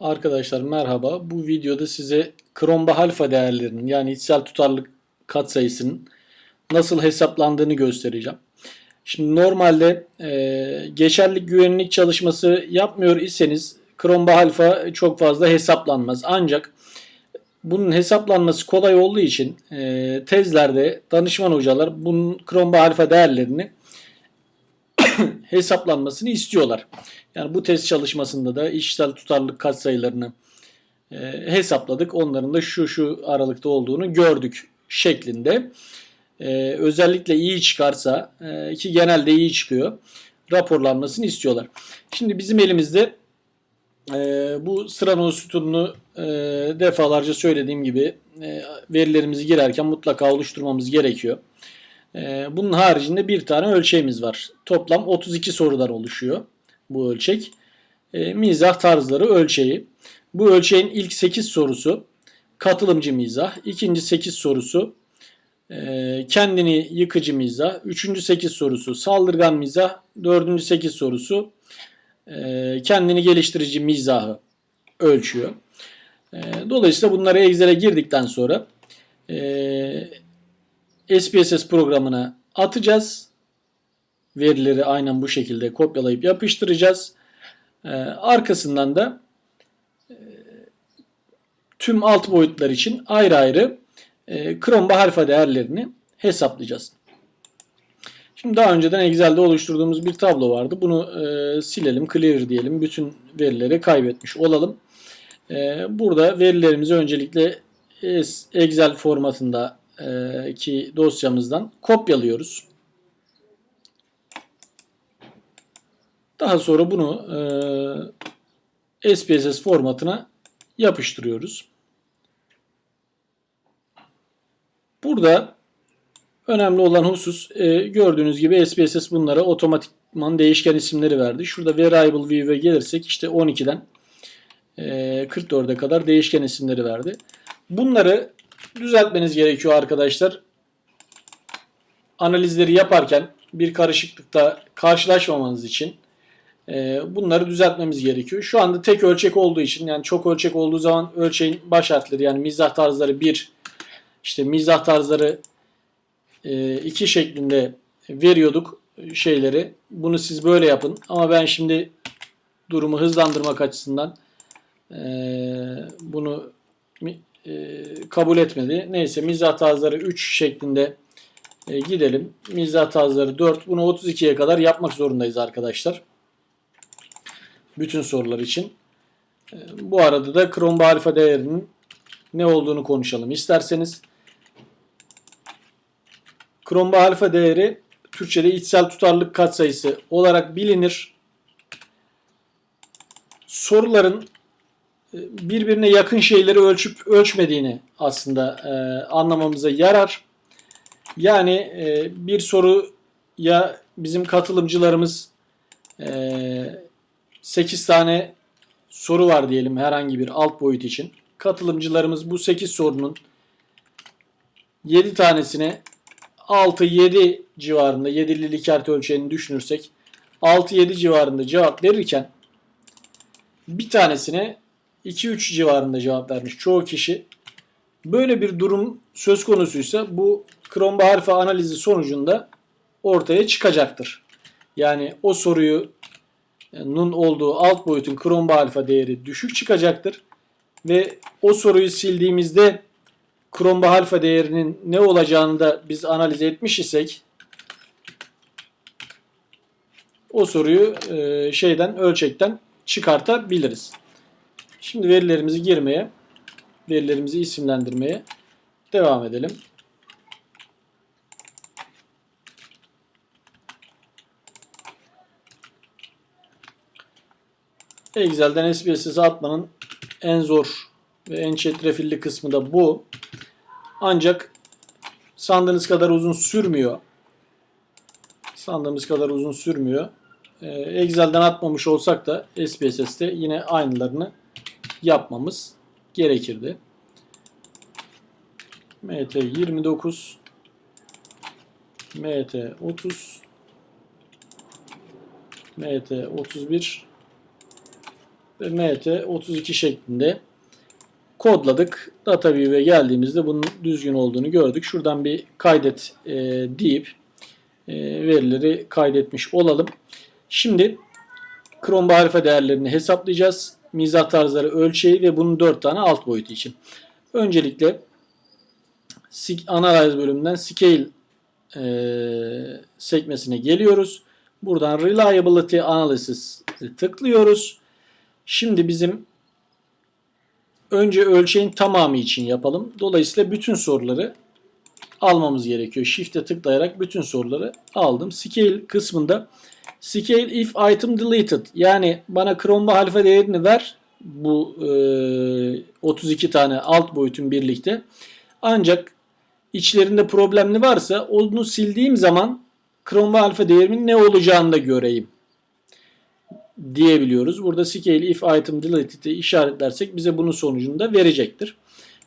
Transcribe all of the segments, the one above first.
Arkadaşlar merhaba. Bu videoda size Kromba alfa değerlerinin yani içsel tutarlılık katsayısının nasıl hesaplandığını göstereceğim. Şimdi normalde e, geçerlik güvenlik çalışması yapmıyor iseniz Kromba alfa çok fazla hesaplanmaz. Ancak bunun hesaplanması kolay olduğu için e, tezlerde danışman hocalar bunun Kromba alfa değerlerini hesaplanmasını istiyorlar. Yani bu test çalışmasında da işsel tutarlılık katsayılarını e, hesapladık. Onların da şu şu aralıkta olduğunu gördük şeklinde. E, özellikle iyi çıkarsa e, ki genelde iyi çıkıyor raporlanmasını istiyorlar. Şimdi bizim elimizde e, bu sırano sütununu e, defalarca söylediğim gibi e, verilerimizi girerken mutlaka oluşturmamız gerekiyor. E, bunun haricinde bir tane ölçeğimiz var. Toplam 32 sorudan oluşuyor bu ölçek. E, mizah tarzları ölçeği. Bu ölçeğin ilk 8 sorusu katılımcı mizah. ikinci 8 sorusu e, kendini yıkıcı mizah. Üçüncü 8 sorusu saldırgan mizah. Dördüncü 8 sorusu e, kendini geliştirici mizahı ölçüyor. E, dolayısıyla bunları Excel'e girdikten sonra SPSS programına atacağız. Verileri aynen bu şekilde kopyalayıp yapıştıracağız. Ee, arkasından da e, tüm alt boyutlar için ayrı ayrı e, Chrome alfa değerlerini hesaplayacağız. Şimdi daha önceden Excel'de oluşturduğumuz bir tablo vardı. Bunu e, silelim, clear diyelim. Bütün verileri kaybetmiş olalım. E, burada verilerimizi öncelikle Excel formatında ki dosyamızdan kopyalıyoruz. Daha sonra bunu e, SPSS formatına yapıştırıyoruz. Burada önemli olan husus e, gördüğünüz gibi SPSS bunlara otomatikman değişken isimleri verdi. Şurada variable view'e gelirsek işte 12'den e, 44'e kadar değişken isimleri verdi. Bunları düzeltmeniz gerekiyor arkadaşlar. Analizleri yaparken bir karışıklıkta karşılaşmamanız için e, bunları düzeltmemiz gerekiyor. Şu anda tek ölçek olduğu için yani çok ölçek olduğu zaman ölçeğin baş harfleri yani mizah tarzları 1 işte mizah tarzları 2 e, şeklinde veriyorduk şeyleri. Bunu siz böyle yapın. Ama ben şimdi durumu hızlandırmak açısından e, kabul etmedi. Neyse mizah tarzları 3 şeklinde gidelim. Mizah tarzları 4. Bunu 32'ye kadar yapmak zorundayız arkadaşlar bütün sorular için. Ee, bu arada da Chrome alfa değerinin ne olduğunu konuşalım isterseniz. Chrome alfa değeri Türkçe'de içsel tutarlılık katsayısı olarak bilinir. Soruların e, birbirine yakın şeyleri ölçüp ölçmediğini aslında e, anlamamıza yarar. Yani e, bir soru ya bizim katılımcılarımız e, 8 tane soru var diyelim herhangi bir alt boyut için. Katılımcılarımız bu 8 sorunun 7 tanesine 6-7 civarında 7'li Likert ölçeğini düşünürsek 6-7 civarında cevap verirken bir tanesine 2-3 civarında cevap vermiş çoğu kişi. Böyle bir durum söz konusuysa bu Chrome harfi analizi sonucunda ortaya çıkacaktır. Yani o soruyu nun olduğu alt boyutun Chrome alfa değeri düşük çıkacaktır. Ve o soruyu sildiğimizde Chrome alfa değerinin ne olacağını da biz analiz etmiş isek o soruyu e, şeyden ölçekten çıkartabiliriz. Şimdi verilerimizi girmeye, verilerimizi isimlendirmeye devam edelim. Excel'den SPSS'e atmanın en zor ve en çetrefilli kısmı da bu. Ancak sandığınız kadar uzun sürmüyor. Sandığımız kadar uzun sürmüyor. Ee, Excel'den atmamış olsak da SPSS'te yine aynılarını yapmamız gerekirdi. MT 29 MT 30 MT 31 ve MT32 şeklinde kodladık. DataView'e geldiğimizde bunun düzgün olduğunu gördük. Şuradan bir kaydet e, deyip e, verileri kaydetmiş olalım. Şimdi Chrome alfa değerlerini hesaplayacağız. Mizah tarzları ölçeği ve bunun 4 tane alt boyutu için. Öncelikle Analyze bölümünden Scale e, sekmesine geliyoruz. Buradan Reliability Analysis'i tıklıyoruz. Şimdi bizim önce ölçeğin tamamı için yapalım. Dolayısıyla bütün soruları almamız gerekiyor. Shift'e tıklayarak bütün soruları aldım. Scale kısmında Scale if item deleted yani bana Chrome alfa değerini ver bu e, 32 tane alt boyutun birlikte. Ancak içlerinde problemli varsa onu sildiğim zaman Chrome alfa değerimin ne olacağını da göreyim diyebiliyoruz. Burada scale if item deleted'i işaretlersek bize bunun sonucunu da verecektir.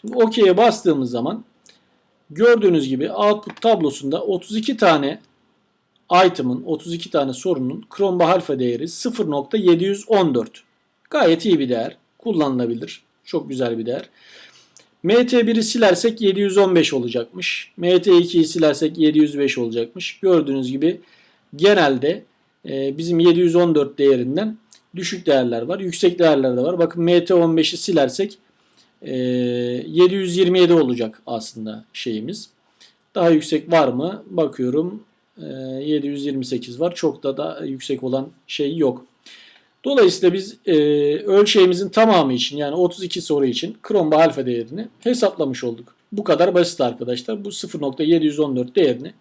Şimdi OK'ye bastığımız zaman gördüğünüz gibi output tablosunda 32 tane item'ın 32 tane sorunun Chrome alfa değeri 0.714. Gayet iyi bir değer. Kullanılabilir. Çok güzel bir değer. MT1'i silersek 715 olacakmış. MT2'yi silersek 705 olacakmış. Gördüğünüz gibi genelde e, bizim 714 değerinden düşük değerler var. Yüksek değerler de var. Bakın MT15'i silersek e, 727 olacak aslında şeyimiz. Daha yüksek var mı? Bakıyorum. E, 728 var. Çok da da yüksek olan şey yok. Dolayısıyla biz e, ölçeğimizin tamamı için yani 32 soru için Chrome alfa değerini hesaplamış olduk. Bu kadar basit arkadaşlar. Bu 0.714 değerini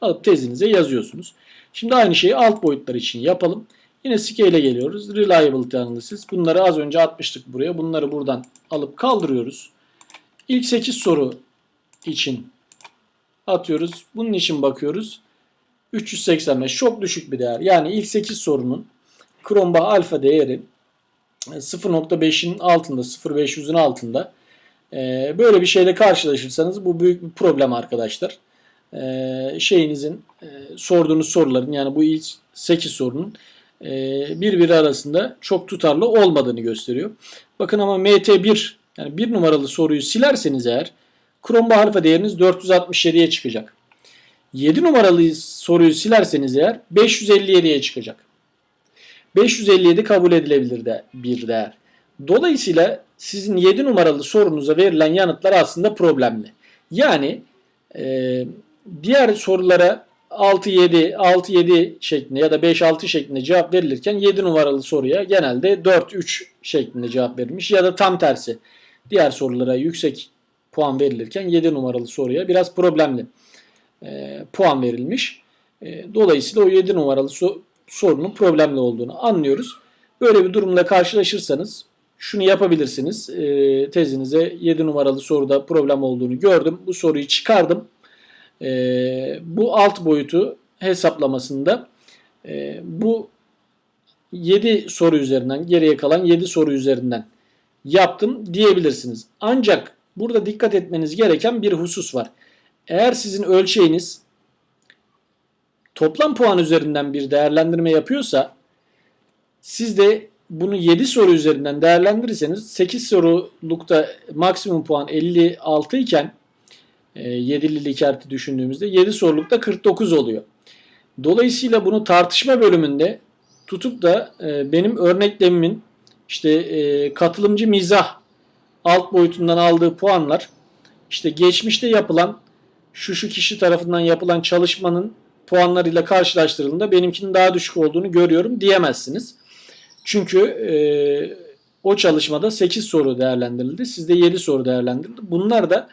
alıp tezinize yazıyorsunuz. Şimdi aynı şeyi alt boyutlar için yapalım. Yine scale'e geliyoruz. Reliability Analysis. Bunları az önce atmıştık buraya. Bunları buradan alıp kaldırıyoruz. İlk 8 soru için atıyoruz. Bunun için bakıyoruz. 385 çok düşük bir değer. Yani ilk 8 sorunun Chrome alfa değeri 0.5'in altında 0.500'ün altında ee, böyle bir şeyle karşılaşırsanız bu büyük bir problem arkadaşlar. Ee, şeyinizin e, sorduğunuz soruların yani bu ilk 8 sorunun e, birbiri arasında çok tutarlı olmadığını gösteriyor. Bakın ama MT1 yani bir numaralı soruyu silerseniz eğer Chrome alfa değeriniz 467'ye çıkacak. 7 numaralı soruyu silerseniz eğer 557'ye çıkacak. 557 kabul edilebilir de bir değer. Dolayısıyla sizin 7 numaralı sorunuza verilen yanıtlar aslında problemli. Yani e, diğer sorulara 6-7, 6-7 şeklinde ya da 5-6 şeklinde cevap verilirken 7 numaralı soruya genelde 4-3 şeklinde cevap verilmiş ya da tam tersi. Diğer sorulara yüksek puan verilirken 7 numaralı soruya biraz problemli e, puan verilmiş. E, dolayısıyla o 7 numaralı so- sorunun problemli olduğunu anlıyoruz. Böyle bir durumla karşılaşırsanız şunu yapabilirsiniz. E, tezinize 7 numaralı soruda problem olduğunu gördüm. Bu soruyu çıkardım. E, bu alt boyutu hesaplamasında bu 7 soru üzerinden geriye kalan 7 soru üzerinden yaptım diyebilirsiniz. Ancak burada dikkat etmeniz gereken bir husus var. Eğer sizin ölçeğiniz toplam puan üzerinden bir değerlendirme yapıyorsa siz de bunu 7 soru üzerinden değerlendirirseniz 8 sorulukta maksimum puan 56 iken 7'li likerti düşündüğümüzde 7 sorulukta 49 oluyor. Dolayısıyla bunu tartışma bölümünde tutup da e, benim örneklemimin işte e, katılımcı mizah alt boyutundan aldığı puanlar işte geçmişte yapılan şu şu kişi tarafından yapılan çalışmanın puanlarıyla karşılaştırıldığında benimkinin daha düşük olduğunu görüyorum diyemezsiniz. Çünkü e, o çalışmada 8 soru değerlendirildi. Sizde 7 soru değerlendirildi. Bunlar da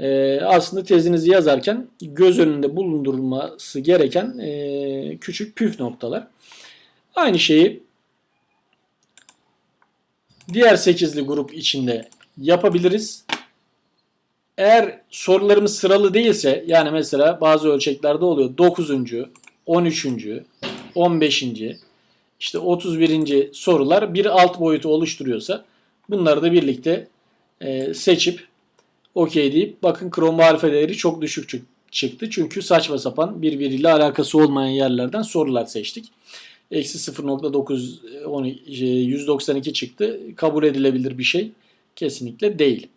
e, aslında tezinizi yazarken göz önünde bulundurulması gereken e, küçük püf noktalar. Aynı şeyi diğer 8'li grup içinde yapabiliriz. Eğer sorularımız sıralı değilse yani mesela bazı ölçeklerde oluyor 9. 13. 15. işte 31. sorular bir alt boyutu oluşturuyorsa bunları da birlikte e, seçip okey deyip bakın Chrome alfa değeri çok düşük çıktı. Çünkü saçma sapan birbiriyle alakası olmayan yerlerden sorular seçtik. eksi 0.9 192 çıktı. Kabul edilebilir bir şey kesinlikle değil.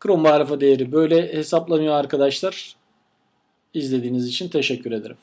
Krom ve değeri böyle hesaplanıyor arkadaşlar. İzlediğiniz için teşekkür ederim.